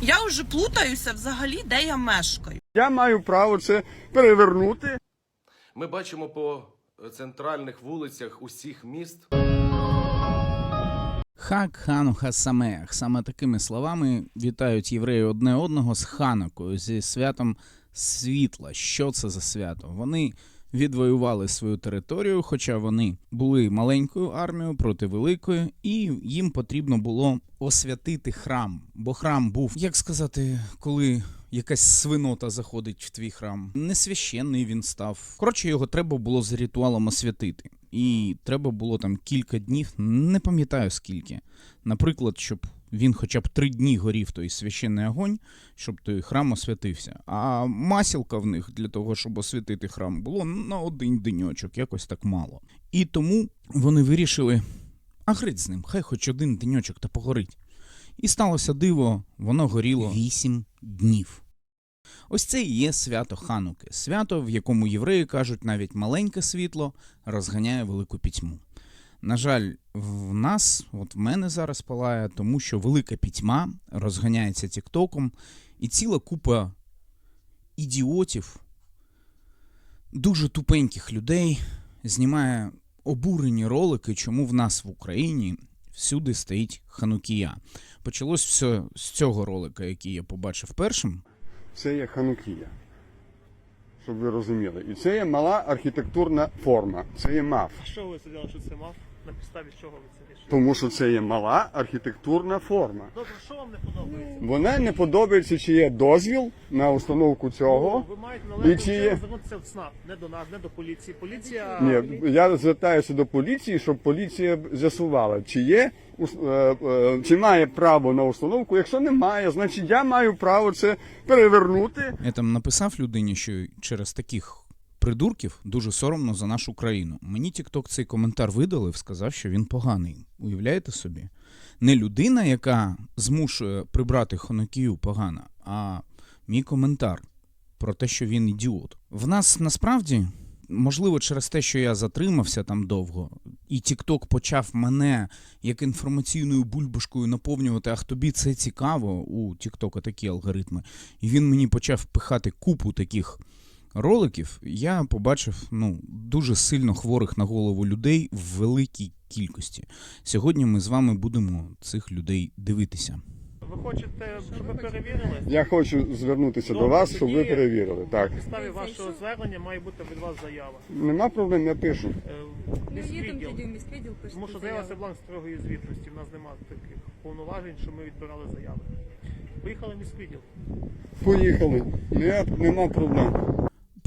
Я вже плутаюся взагалі, де я мешкаю. Я маю право це перевернути. Ми бачимо по центральних вулицях усіх міст Хак Хануха Самеах. Саме такими словами вітають євреї одне одного з Ханукою, зі святом світла. Що це за свято? Вони відвоювали свою територію, хоча вони були маленькою армією проти великої, і їм потрібно було освятити храм. Бо храм був, як сказати, коли якась свинота заходить в твій храм. Не священний він став. Коротше, його треба було з ритуалом освятити. І треба було там кілька днів, не пам'ятаю скільки. Наприклад, щоб він хоча б три дні горів той священний огонь, щоб той храм освятився. А масілка в них для того, щоб освятити храм, було на один деньочок, якось так мало. І тому вони вирішили: а грить з ним, хай хоч один деньочок та погорить. І сталося диво, воно горіло вісім днів. Ось це і є свято Хануки, свято, в якому євреї кажуть, навіть маленьке світло розганяє велику пітьму. На жаль, в нас, от в мене зараз палає, тому що велика пітьма розганяється Тіктоком, і ціла купа ідіотів, дуже тупеньких людей знімає обурені ролики, чому в нас в Україні всюди стоїть ханукія. Почалось все з цього ролика, який я побачив першим. Це є ханукія. Щоб ви розуміли. І це є мала архітектурна форма. Це є маф. Що ви сказали, що це мав? На підставі чого ви це рішили? Тому що це є мала архітектурна форма. Добре, що вам не подобається? Вона не подобається, чи є дозвіл на установку цього. Ви маєте І належним чи є- чином звернутися в ЦНАП, не до нас, не до поліції. Поліція Ні, я звертаюся до поліції, щоб поліція з'ясувала, чи є ус- е, е, чи має право на установку. Якщо немає, значить я маю право це перевернути. Я там написав людині, що через таких придурків дуже соромно за нашу країну. Мені TikTok цей коментар видалив, сказав, що він поганий. Уявляєте собі? Не людина, яка змушує прибрати хонокію погана, а мій коментар про те, що він ідіот. В нас насправді. Можливо, через те, що я затримався там довго, і TikTok почав мене як інформаційною бульбашкою наповнювати, ах тобі це цікаво, у TikTok такі алгоритми. І він мені почав пихати купу таких роликів. Я побачив ну, дуже сильно хворих на голову людей в великій кількості. Сьогодні ми з вами будемо цих людей дивитися. ви хочете, щоб ми перевірили? Я хочу звернутися до вас, щоб ви перевірили. Так, На підставі вашого звернення має бути від вас заява. нема проблем, я пишу. Е, Ну, міськвідділ. Тому що заява це бланк строгої звітності. В нас немає таких повноважень, що ми відбирали заяви. Поїхали в міськвідділ. Поїхали. Не, нема проблем.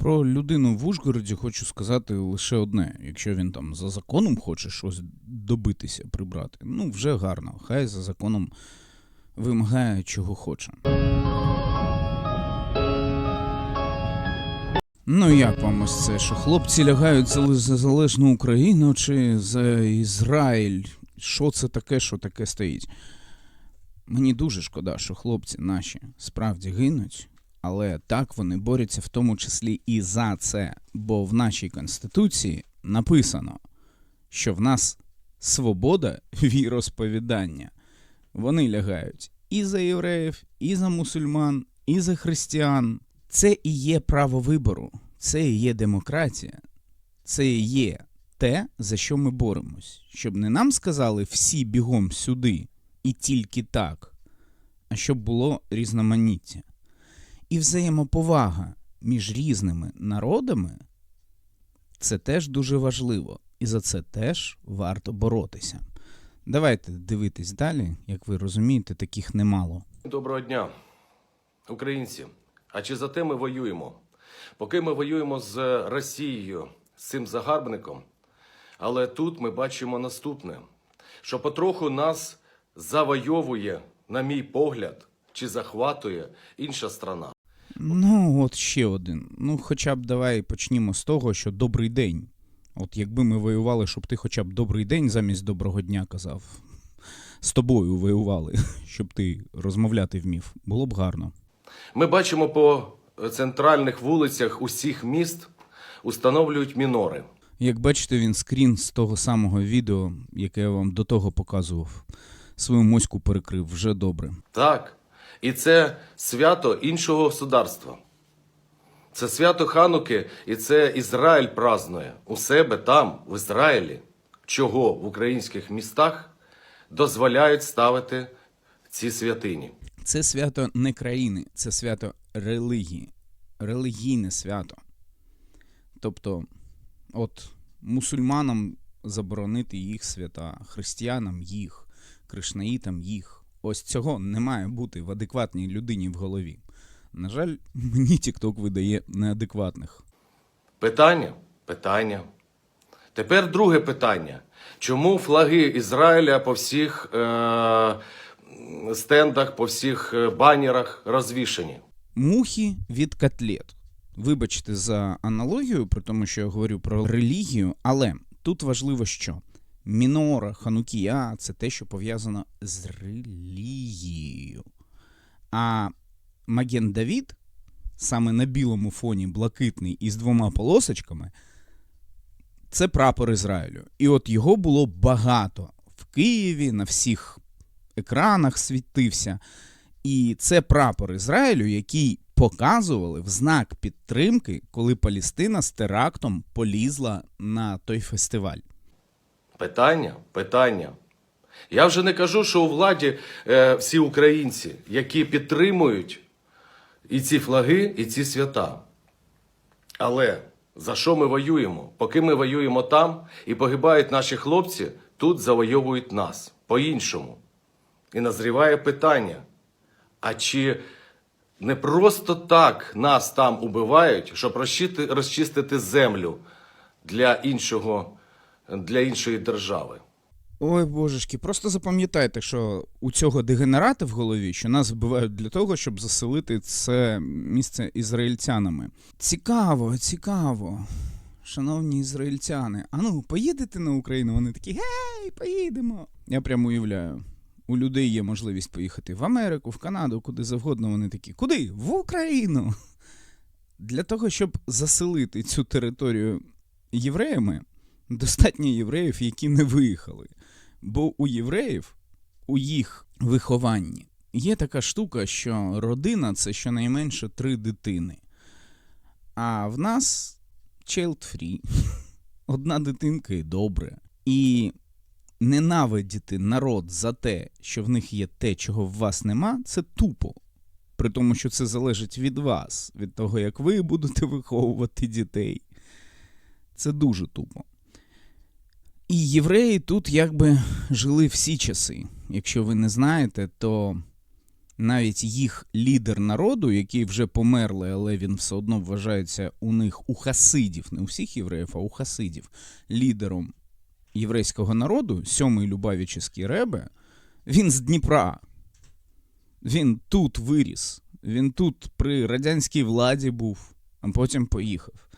Про людину в Ужгороді хочу сказати лише одне: якщо він там за законом хоче щось добитися, прибрати, ну вже гарно. Хай за законом вимагає, чого хоче. Ну як вам ось це, що хлопці лягають за за залежну Україну чи за Ізраїль? Що це таке, що таке стоїть? Мені дуже шкода, що хлопці наші справді гинуть, але так вони борються в тому числі і за це, бо в нашій конституції написано, що в нас свобода віросповідання. Вони лягають і за євреїв, і за мусульман, і за християн. Це і є право вибору, це і є демократія, це і є те, за що ми боремось. Щоб не нам сказали всі бігом сюди, і тільки так, а щоб було різноманіття. І взаємоповага між різними народами це теж дуже важливо, і за це теж варто боротися. Давайте дивитись далі, як ви розумієте, таких немало. Доброго дня, українці. А чи за те ми воюємо? Поки ми воюємо з Росією, з цим загарбником, але тут ми бачимо наступне: що потроху нас завойовує, на мій погляд, чи захватує інша страна. Ну, от ще один. Ну, хоча б давай почнімо з того, що добрий день. От якби ми воювали, щоб ти хоча б добрий день замість доброго дня казав. З тобою воювали, щоб ти розмовляти вмів. Було б гарно. Ми бачимо по центральних вулицях усіх міст установлюють мінори. Як бачите, він скрін з того самого відео, яке я вам до того показував. Свою моську перекрив вже добре. Так. І це свято іншого государства. Це свято Хануки, і це Ізраїль празнує у себе там, в Ізраїлі, чого в українських містах дозволяють ставити ці святині. Це свято не країни, це свято релігії, релігійне свято. Тобто, от мусульманам заборонити їх свята, християнам їх, кришнаїтам їх. Ось цього не має бути в адекватній людині в голові. На жаль, мені TikTok видає неадекватних. Питання? Питання. Тепер друге питання. Чому флаги Ізраїля по всіх е- стендах, по всіх е, банерах розвішені? Мухи від котлет. Вибачте за аналогію, при тому, що я говорю про релігію, але тут важливо що. Мінора, ханукія це те, що пов'язано з релігією. А Маген Давід, саме на білому фоні блакитний із двома полосочками, це прапор Ізраїлю. І от його було багато в Києві, на всіх екранах світився. І це прапор Ізраїлю, який показували в знак підтримки, коли Палістина з терактом полізла на той фестиваль. Питання? Питання. Я вже не кажу, що у владі е, всі українці, які підтримують і ці флаги, і ці свята. Але за що ми воюємо? Поки ми воюємо там і погибають наші хлопці, тут завойовують нас по-іншому. І назріває питання: а чи не просто так нас там убивають, щоб розчистити землю для, іншого, для іншої держави? Ой, божечки, просто запам'ятайте, що у цього дегенерата в голові, що нас вбивають для того, щоб заселити це місце ізраїльтянами. Цікаво, цікаво. Шановні ізраїльтяни, а ну, поїдете на Україну? Вони такі, гей, поїдемо. Я прямо уявляю. У людей є можливість поїхати в Америку, в Канаду, куди завгодно. Вони такі, куди? В Україну. Для того, щоб заселити цю територію євреями, достатньо євреїв, які не виїхали. Бо у євреїв, у їх вихованні, є така штука, що родина це щонайменше три дитини. А в нас child free. Одна дитинка і добре. І ненавидіти народ за те, що в них є те, чого в вас нема, це тупо. При тому, що це залежить від вас, від того, як ви будете виховувати дітей. Це дуже тупо. І євреї тут якби жили всі часи. Якщо ви не знаєте, то навіть їх лідер народу, який вже померли, але він все одно вважається у них у хасидів, не у всіх євреїв, а у хасидів, лідером єврейського народу, сьомий Любавічський Ребе, він з Дніпра. Він тут виріс. Він тут при радянській владі був, а потім поїхав.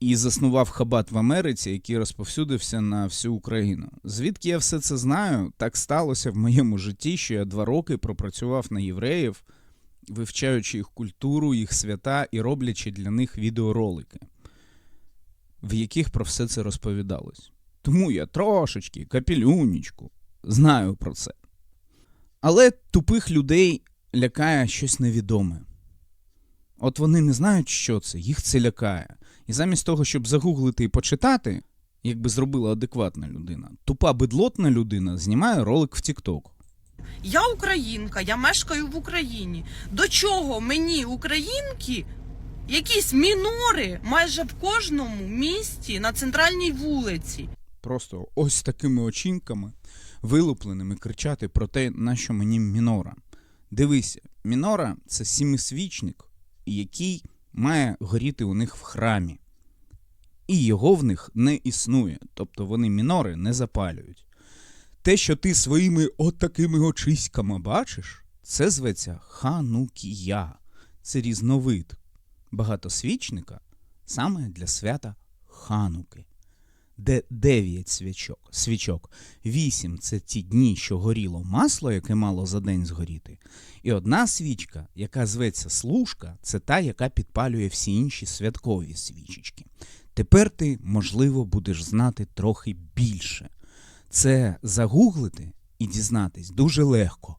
І заснував хабат в Америці, який розповсюдився на всю Україну. Звідки я все це знаю, так сталося в моєму житті, що я два роки пропрацював на євреїв, вивчаючи їх культуру, їх свята і роблячи для них відеоролики, в яких про все це розповідалось. Тому я трошечки, капелюнічку, знаю про це. Але тупих людей лякає щось невідоме. От вони не знають, що це, їх це лякає. І замість того, щоб загуглити і почитати, як би зробила адекватна людина, тупа бедлотна людина знімає ролик в TikTok. Я українка, я мешкаю в Україні. До чого мені, українки, якісь мінори майже в кожному місті на центральній вулиці? Просто ось такими очінками, вилупленими, кричати про те, на що мені мінора. Дивися, мінора це сімисвічник, який має горіти у них в храмі. І його в них не існує, тобто вони мінори не запалюють. Те, що ти своїми от очиськами бачиш, це зветься ханукія. Це різновид багатосвічника саме для свята Хануки де 9 свічок. свічок. 8 це ті дні, що горіло масло, яке мало за день згоріти. І одна свічка, яка зветься служка, це та, яка підпалює всі інші святкові свічечки. Тепер ти, можливо, будеш знати трохи більше. Це загуглити і дізнатись дуже легко.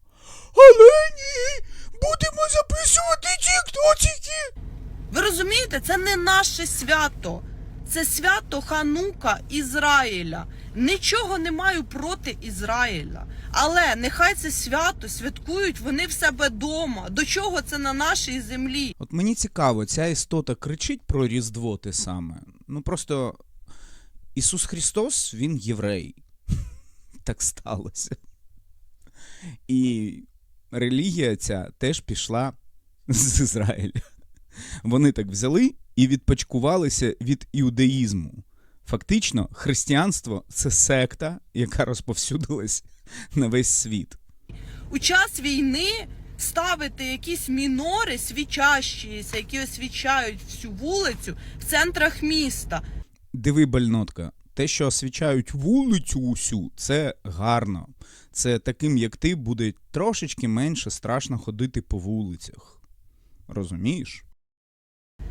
Але ні! Будемо записувати тіктотики! Ви розумієте, це не наше свято. Це свято Ханука Ізраїля. Нічого не маю проти Ізраїля. Але нехай це свято святкують вони в себе вдома. До чого це на нашій землі? От мені цікаво, ця істота кричить про Різдво те саме. Ну просто Ісус Христос, він єврей. Так сталося. І релігія ця теж пішла з Ізраїля. Вони так взяли і відпочкувалися від іудаїзму. Фактично, християнство це секта, яка розповсюдилась на весь світ. У час війни ставити якісь мінори свічащіся, які освічають всю вулицю в центрах міста. Диви, бальнотка, те, що освічають вулицю усю, це гарно. Це таким, як ти, буде трошечки менше страшно ходити по вулицях. Розумієш?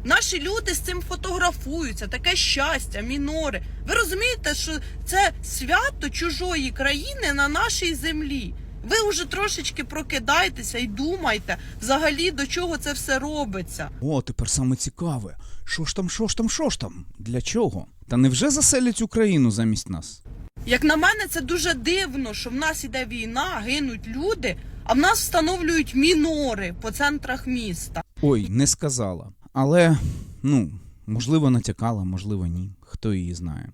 Наші люди з цим фотографуються, таке щастя, мінори. Ви розумієте, що це свято чужої країни на нашій землі. Ви вже трошечки прокидайтеся і думайте, взагалі до чого це все робиться. О, тепер саме цікаве. Що ж там, що ж там, що ж там? Для чого? Та невже заселять Україну замість нас? Як на мене, це дуже дивно, що в нас іде війна, гинуть люди, а в нас встановлюють мінори по центрах міста. Ой, не сказала. Але, ну, можливо, натякала, можливо, ні. Хто її знає.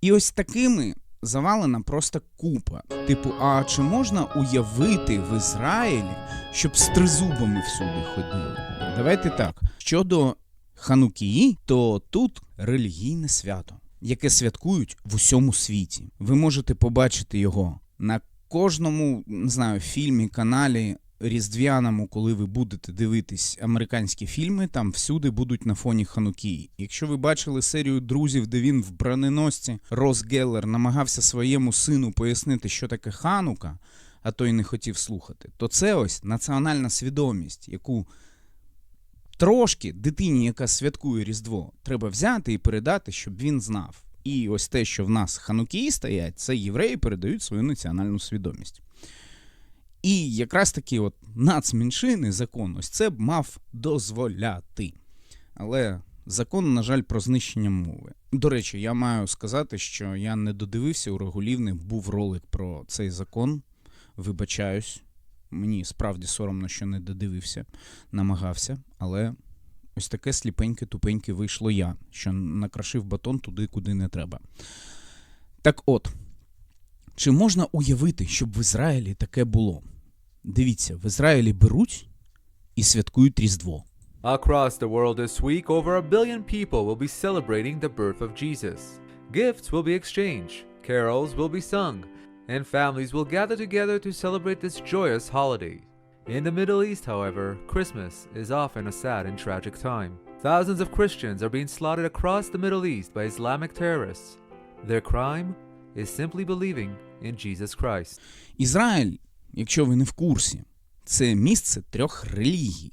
І ось такими завалена просто купа. Типу, а чи можна уявити в Ізраїлі, щоб з тризубами всюди ходили? Давайте так. Щодо Ханукії, то тут релігійне свято, яке святкують в усьому світі. Ви можете побачити його на кожному, не знаю, фільмі, каналі різдвяному, коли ви будете дивитись американські фільми, там всюди будуть на фоні Ханукії. Якщо ви бачили серію друзів, де він в броненосці Рос Геллер намагався своєму сину пояснити, що таке Ханука, а той не хотів слухати, то це ось національна свідомість, яку трошки дитині, яка святкує Різдво, треба взяти і передати, щоб він знав. І ось те, що в нас ханукії стоять, це євреї передають свою національну свідомість. І якраз таки от нацменшини закон ось це б мав дозволяти. Але закон, на жаль, про знищення мови. До речі, я маю сказати, що я не додивився у Регулівни, був ролик про цей закон. Вибачаюсь. Мені справді соромно, що не додивився, намагався, але ось таке сліпеньке, тупеньке вийшло я, що накрашив батон туди, куди не треба. Так от, чи можна уявити, щоб в Ізраїлі таке було? Дивіться, в Ізраїлі беруть і святкують Різдво. Across the world this week, over a billion people will be celebrating the birth of Jesus. Gifts will be exchanged, carols will be sung, and families will gather together to celebrate this joyous holiday. In the Middle East, however, Christmas is often a sad and tragic time. Thousands of Christians are being slaughtered across the Middle East by Islamic terrorists. Their crime is simply believing in Jesus Christ. Ізраїль, якщо ви не в курсі, це місце трьох релігій.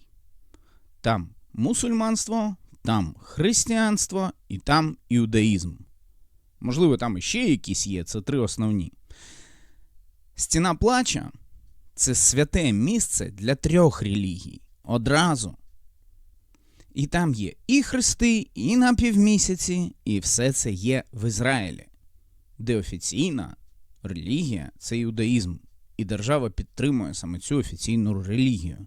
Там мусульманство, там християнство і там іудаїзм. Можливо, там іще якісь є, це три основні. Стіна плача це святе місце для трьох релігій одразу. І там є і хрести, і напівмісяці, і все це є в Ізраїлі, де офіційна релігія це іудаїзм, і держава підтримує саме цю офіційну релігію.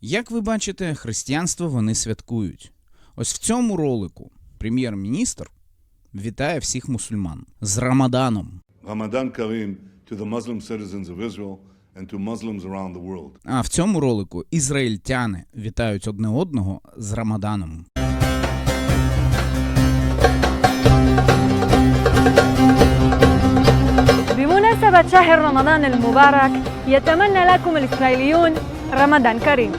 Як ви бачите, християнство вони святкують. Ось в цьому ролику прем'єр-міністр вітає всіх мусульман з Рамаданом. Ramadan Kareem to the Muslim citizens of Israel and to Muslims around the world. А в цьому ролику ізраїльтяни вітають одне одного з Рамаданом. بمناسبة شهر رمضان المبارك يتمنى لكم الإسرائيليون رمضان كريم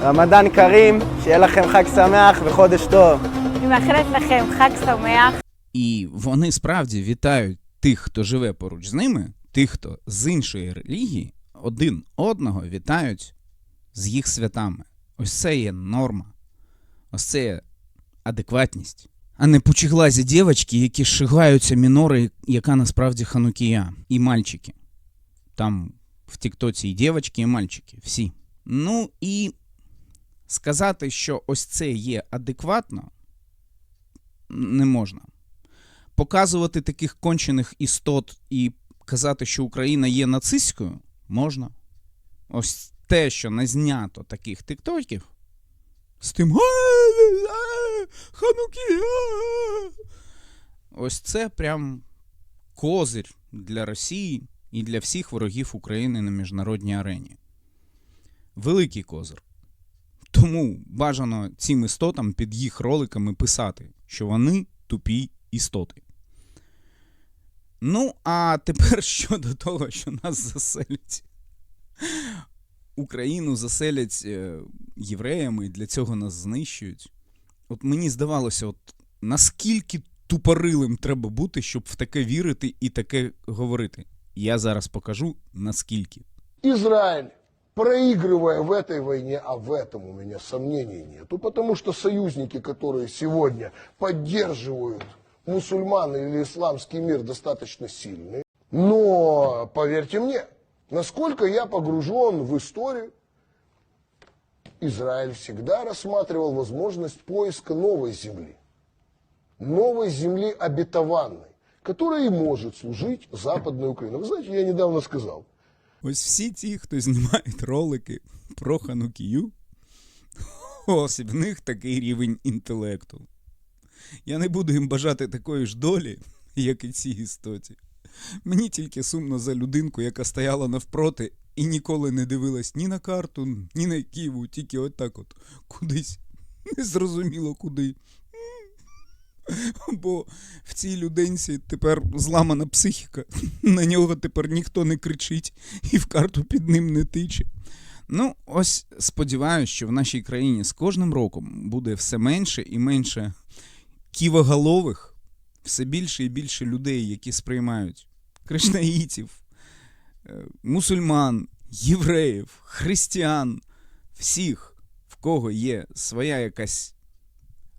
רמדאן כרים, שיהיה לכם חג שמח וחודש טוב. אני מאחלת לכם חג שמח І вони справді вітають тих, хто живе поруч з ними, тих, хто з іншої релігії, один одного вітають з їх святами. Ось це є норма. Ось це є адекватність. А не пучеглазі дівчатки, які шигаються мінори, яка насправді ханукія, і мальчики. Там в Тіктоці і дівчатки, і мальчики. Всі. Ну і Сказати, що ось це є адекватно, не можна. Показувати таких кончених істот і казати, що Україна є нацистською, можна. Ось те, що не знято таких тиктоків, з тим Хануки. Ось це прям козир для Росії і для всіх ворогів України на міжнародній арені. Великий козир. Тому бажано цим істотам під їх роликами писати, що вони тупі істоти. Ну, а тепер щодо того, що нас заселять. Україну заселять е, євреями і для цього нас знищують От мені здавалося, от наскільки тупорилим треба бути, щоб в таке вірити і таке говорити. Я зараз покажу наскільки. Израиль, проигрывая в этой войне, а в этом у меня сомнений нету, потому что союзники, которые сегодня поддерживают мусульман или исламский мир, достаточно сильные. Но, поверьте мне, насколько я погружен в историю, Израиль всегда рассматривал возможность поиска новой земли. Новой земли обетованной, которая и может служить Западной Украине. Вы знаете, я недавно сказал, Ось всі ті, хто знімають ролики про Ханукію, ось в них такий рівень інтелекту. Я не буду їм бажати такої ж долі, як і цій істоті. Мені тільки сумно за людинку, яка стояла навпроти і ніколи не дивилась ні на карту, ні на Києву, тільки отак от кудись. Незрозуміло куди. Бо в цій людинці тепер зламана психіка. На нього тепер ніхто не кричить і в карту під ним не тиче. Ну, ось сподіваюся, що в нашій країні з кожним роком буде все менше і менше ківоголових, все більше і більше людей, які сприймають кришнаїтів, е, мусульман, євреїв, християн, всіх, в кого є своя якась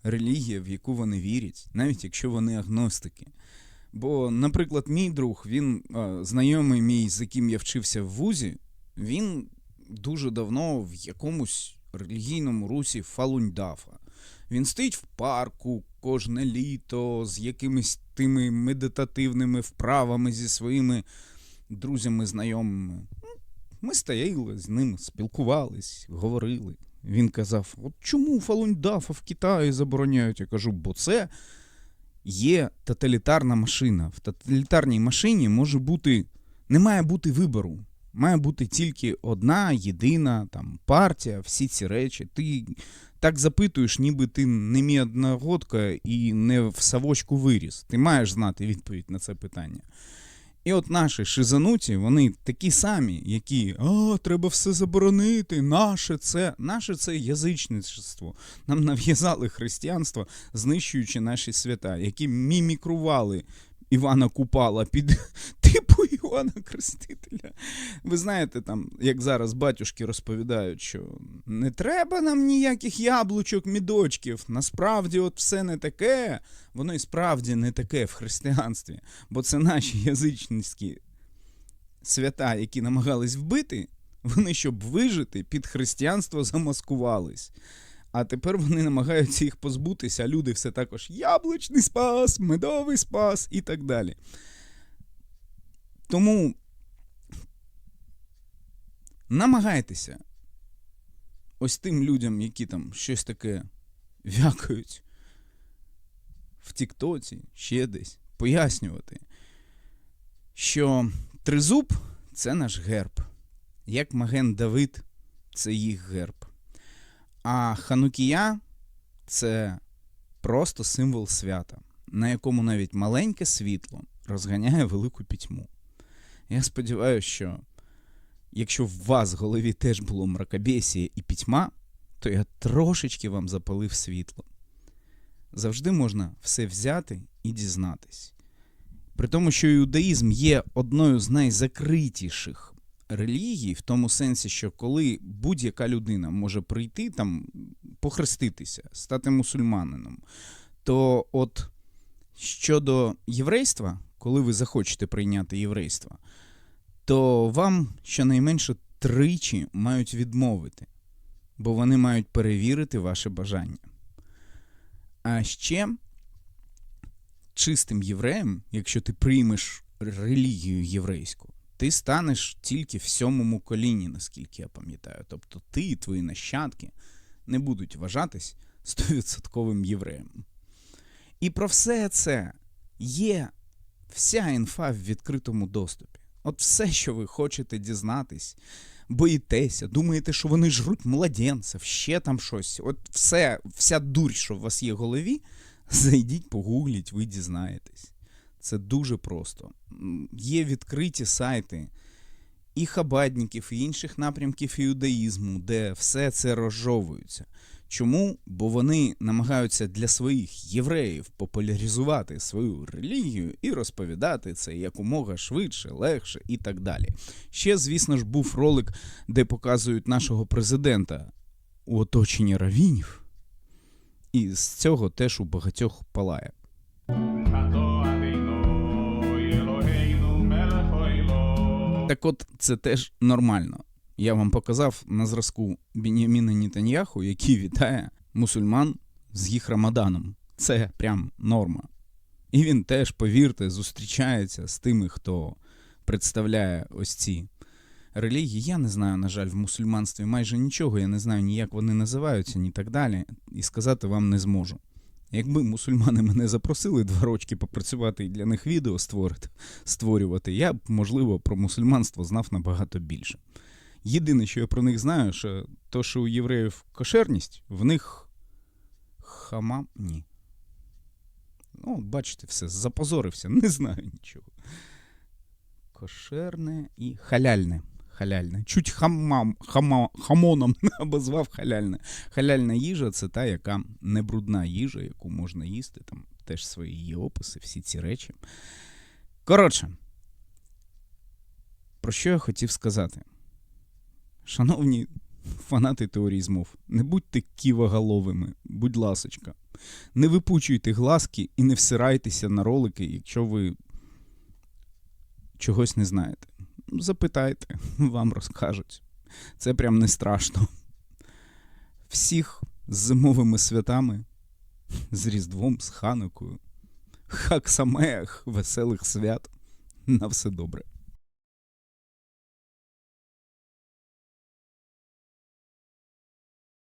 релігія, в яку вони вірять, навіть якщо вони агностики. Бо, наприклад, мій друг, він знайомий мій, з яким я вчився в вузі, він дуже давно в якомусь релігійному русі Фалуньдафа. Він стоїть в парку кожне літо з якимись тими медитативними вправами зі своїми друзями, знайомими. Ну, Ми стояли з ним, спілкувались, говорили. Він казав: от чому Фалуньдафа в Китаї забороняють? Я кажу, бо це є тоталітарна машина. В тоталітарній машині може бути, не має бути вибору. Має бути тільки одна, єдина там партія, всі ці речі. Ти так запитуєш, ніби ти не мій одногодка і не в савочку виріс. Ти маєш знати відповідь на це питання. І от наші шизануті, вони такі самі, які а, треба все заборонити, наше це, наше це язичництво. Нам нав'язали християнство, знищуючи наші свята, які мімікрували Івана Купала під типу Івана Крестителя. Ви знаєте, там, як зараз батюшки розповідають, що не треба нам ніяких яблучок, мідочків. Насправді, от все не таке, воно і справді не таке в християнстві, бо це наші язичницькі свята, які намагались вбити, вони, щоб вижити, під християнство замаскувались. А тепер вони намагаються їх позбутися, люди все також яблучний спас, медовий спас і так далі. Тому намагайтеся ось тим людям, які там щось таке вякають в Тіктоці, ще десь, пояснювати, що тризуб це наш герб, як Маген Давид це їх герб. А Ханукія це просто символ свята, на якому навіть маленьке світло розганяє велику пітьму. Я сподіваюся, що якщо в вас в голові теж було мракобесія і пітьма, то я трошечки вам запалив світло. Завжди можна все взяти і дізнатись. При тому, що іудаїзм є одною з найзакритіших релігій, в тому сенсі, що коли будь-яка людина може прийти там, похреститися, стати мусульманином, то от щодо єврейства, коли ви захочете прийняти єврейство, то вам щонайменше тричі мають відмовити. бо вони мають перевірити ваше бажання. А ще чистим євреєм, якщо ти приймеш релігію єврейську, ти станеш тільки в сьомому коліні, наскільки я пам'ятаю. Тобто ти і твої нащадки не будуть вважатись стовідсотковим євреєм. І про все це є вся інфа в відкритому доступі. От все, що ви хочете дізнатись, боїтеся, думаєте, що вони жруть младенців, ще там щось. От все, вся дурь, що у вас є в голові, зайдіть, погугліть, ви дізнаєтесь. Це дуже просто. Є відкриті сайти і хабадників, і інших напрямків іудаїзму, де все це розжовується. Чому? Бо вони намагаються для своїх євреїв популяризувати свою релігію і розповідати це якомога швидше, легше і так далі. Ще, звісно ж, був ролик, де показують нашого президента у оточенні равінів, і з цього теж у багатьох палає. Так от це теж нормально. Я вам показав на зразку Беняміна Нітаньяху, який вітає мусульман з їх Рамаданом. Це прям норма. І він теж, повірте, зустрічається з тими, хто представляє ось ці релігії. Я не знаю, на жаль, в мусульманстві майже нічого. Я не знаю ні як вони називаються, ні так далі. І сказати вам не зможу. Якби мусульмани мене запросили два рочки попрацювати і для них відео створити, створювати, я б, можливо, про мусульманство знав набагато більше. Єдине, що я про них знаю, що то, що у євреїв кошерність, в них хама. Ні. Ну, бачите, все, запозорився, не знаю нічого. Кошерне і халяльне. Халяльне. Чуть хамам, хама, хамоном обозвав халяльне. Халяльна їжа це та, яка не брудна їжа, яку можна їсти. Там теж свої є описи, всі ці речі. Коротше, про що я хотів сказати? Шановні фанати теорії змов, не будьте ківоголовими, будь ласочка. Не випучуйте глазки і не всирайтеся на ролики, якщо ви чогось не знаєте. Запитайте, вам розкажуть. Це прям не страшно. Всіх з зимовими святами, з Різдвом, з Ханукою. Хак самех, веселих свят. На все добре.